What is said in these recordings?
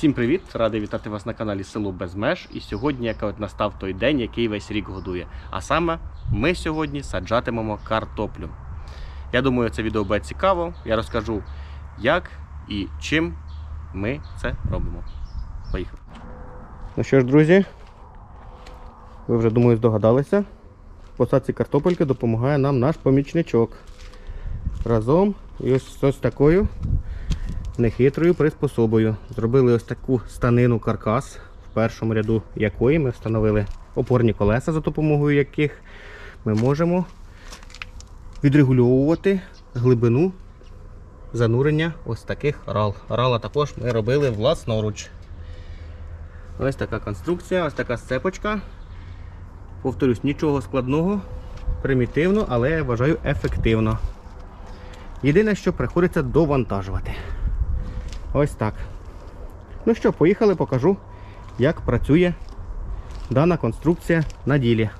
Всім привіт! Радий вітати вас на каналі Село Без Меж. І сьогодні як от настав той день, який весь рік годує. А саме ми сьогодні саджатимемо картоплю. Я думаю, це відео буде цікаво. Я розкажу, як і чим ми це робимо. Поїхали. Ну що ж, друзі, ви вже думаю здогадалися. Посадці картопельки допомагає нам наш помічничок. Разом і ось з такою нехитрою приспособою. Зробили ось таку станину каркас, в першому ряду якої ми встановили опорні колеса, за допомогою яких ми можемо відрегульовувати глибину занурення ось таких рал. Рала також ми робили власноруч. Ось така конструкція, ось така сцепочка. Повторюсь, нічого складного, примітивно, але я вважаю ефективно. Єдине, що приходиться довантажувати. Ось так. Ну що, поїхали, покажу, як працює дана конструкція на ділі.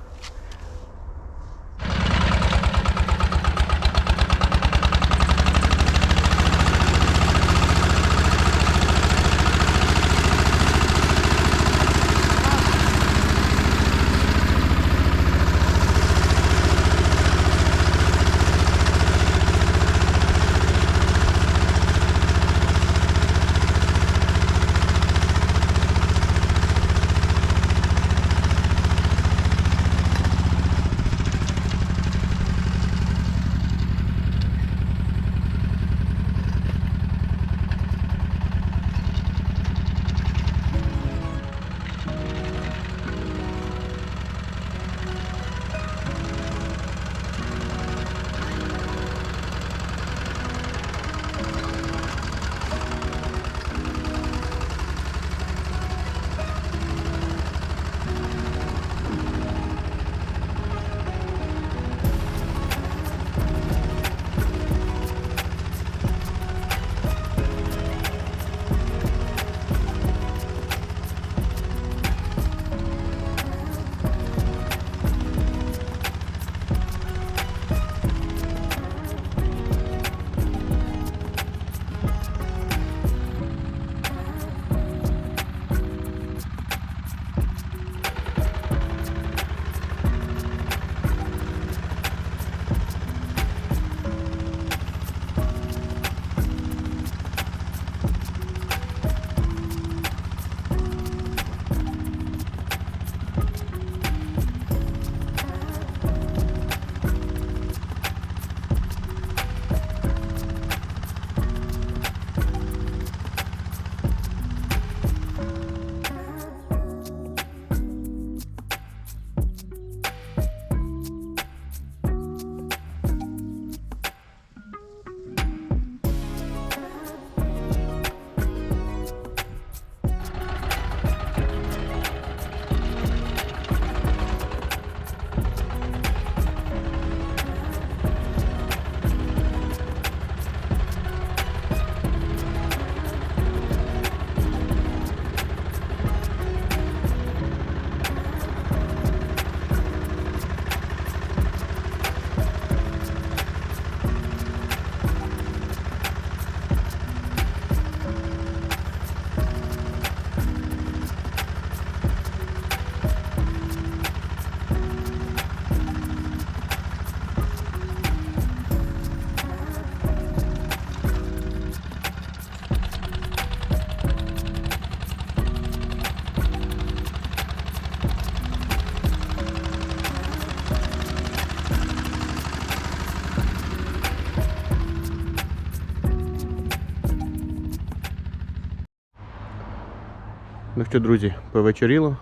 Що, друзі, повечеріло.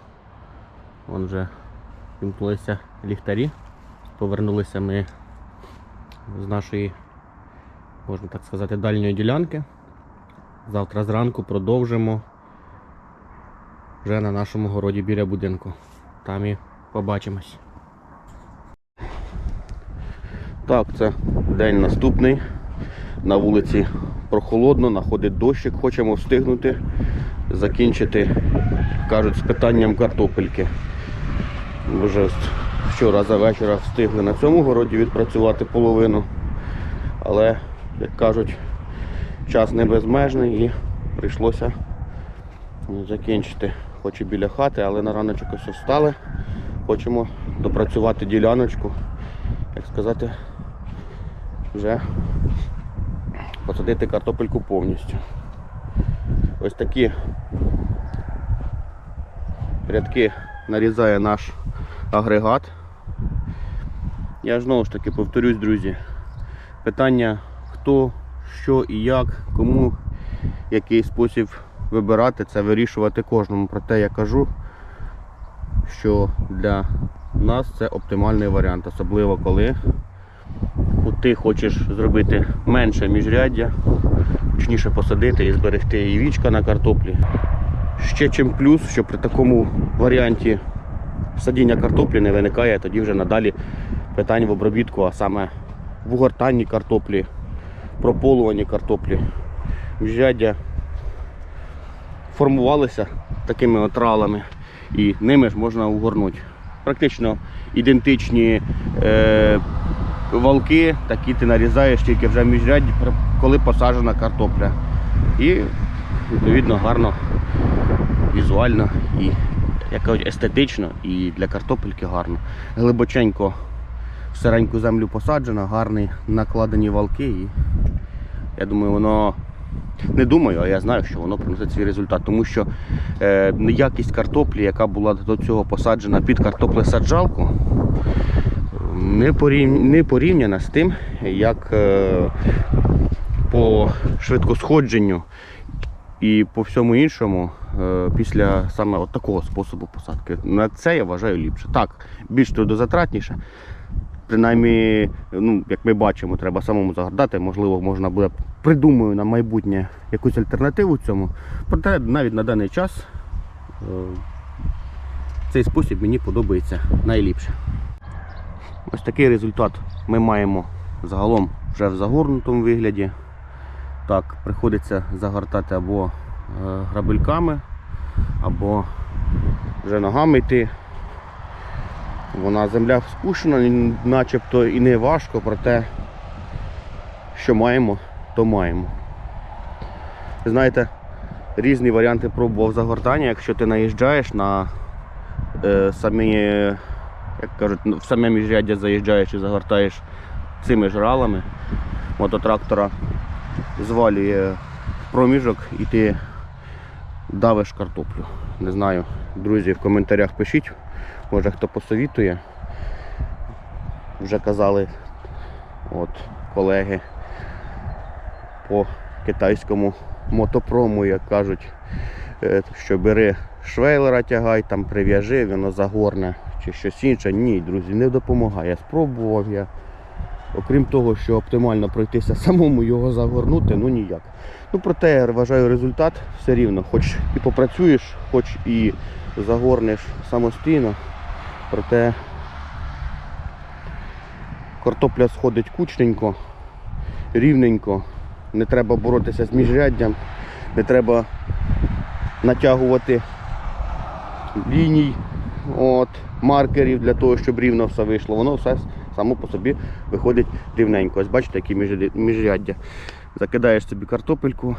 Вон вже вімкнулися ліхтарі. Повернулися ми з нашої, можна так сказати, дальньої ділянки. Завтра зранку продовжимо вже на нашому городі біля будинку. Там і побачимось. Так, це день наступний. На вулиці прохолодно, находить дощик, хочемо встигнути закінчити, кажуть, з питанням картопельки. Вже вчора за вечора встигли на цьому городі відпрацювати половину. Але, як кажуть, час не безмежний і прийшлося Закінчити хочу біля хати, але на раночок ось встали. Хочемо допрацювати діляночку, як сказати, вже посадити картопельку повністю. Ось такі рядки нарізає наш агрегат. Я знову ж таки повторюсь, друзі. Питання хто, що і як, кому який спосіб вибирати, це вирішувати кожному. Проте я кажу, що для нас це оптимальний варіант, особливо коли ти хочеш зробити менше міжряддя, точніше посадити і зберегти і вічка на картоплі. Ще чим плюс, що при такому варіанті садіння картоплі не виникає тоді вже надалі питань в обробітку, а саме в угортанні картоплі, прополуванні картоплі. Міжряддя формувалися такими отралами і ними ж можна угорнути. Практично ідентичні е, валки, такі ти нарізаєш тільки вже в коли посаджена картопля. І відповідно гарно, візуально і як кажуть, естетично і для картопельки гарно. Глибоченько в сиреньку землю посаджено, гарні накладені валки і я думаю, воно не думаю, а я знаю, що воно приносить свій результат. Тому що е, якість картоплі, яка була до цього посаджена під картоплесаджалку, не, порів... не порівняна з тим, як е, по швидкосходженню і по всьому іншому е, після саме от такого способу посадки. На це я вважаю ліпше. Так, більш трудозатратніше. Принаймні, ну, як ми бачимо, треба самому загадати. Можливо, можна буде придумаю на майбутнє якусь альтернативу цьому. Проте навіть на даний час е, цей спосіб мені подобається найліпше. Ось такий результат ми маємо загалом вже в загорнутому вигляді. Так, приходиться загортати або е, грабельками, або вже ногами йти. Вона земля спущена, начебто і не важко, проте що маємо, то маємо. Знаєте, різні варіанти пробував загортання, якщо ти наїжджаєш на е, самі, як кажуть, в саме міжряддя заїжджаєш і загортаєш цими ж ралами мототрактора, звалює проміжок і ти давиш картоплю. Не знаю, друзі, в коментарях пишіть, може хто посовітує. Вже казали от, колеги по китайському мотопрому, як кажуть, е, що бери швейлера тягай, там прив'яжи, воно загорне чи щось інше. Ні, друзі, не допомагає. Спробував я. Окрім того, що оптимально пройтися самому його загорнути, ну ніяк. Ну проте я вважаю результат все рівно, хоч і попрацюєш, хоч і загорнеш самостійно, проте картопля сходить кучненько, рівненько, не треба боротися з міжряддям, не треба натягувати ліній, от, маркерів для того, щоб рівно все вийшло. Воно все само по собі виходить рівненько. Ось бачите, які міжряддя. Закидаєш собі картопельку,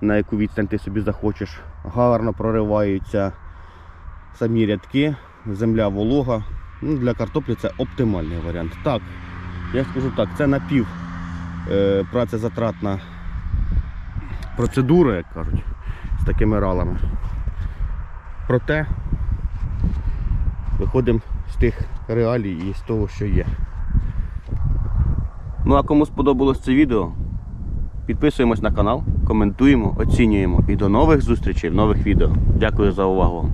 на яку відстань ти собі захочеш. Гарно прориваються самі рядки, земля волога. Ну, для картоплі це оптимальний варіант. Так, я скажу так, це напів е, працезатратна процедура, як кажуть, з такими ралами. Проте виходимо з тих реалій і з того, що є. Ну а кому сподобалось це відео, підписуємось на канал, коментуємо, оцінюємо і до нових зустрічей в нових відео. Дякую за увагу.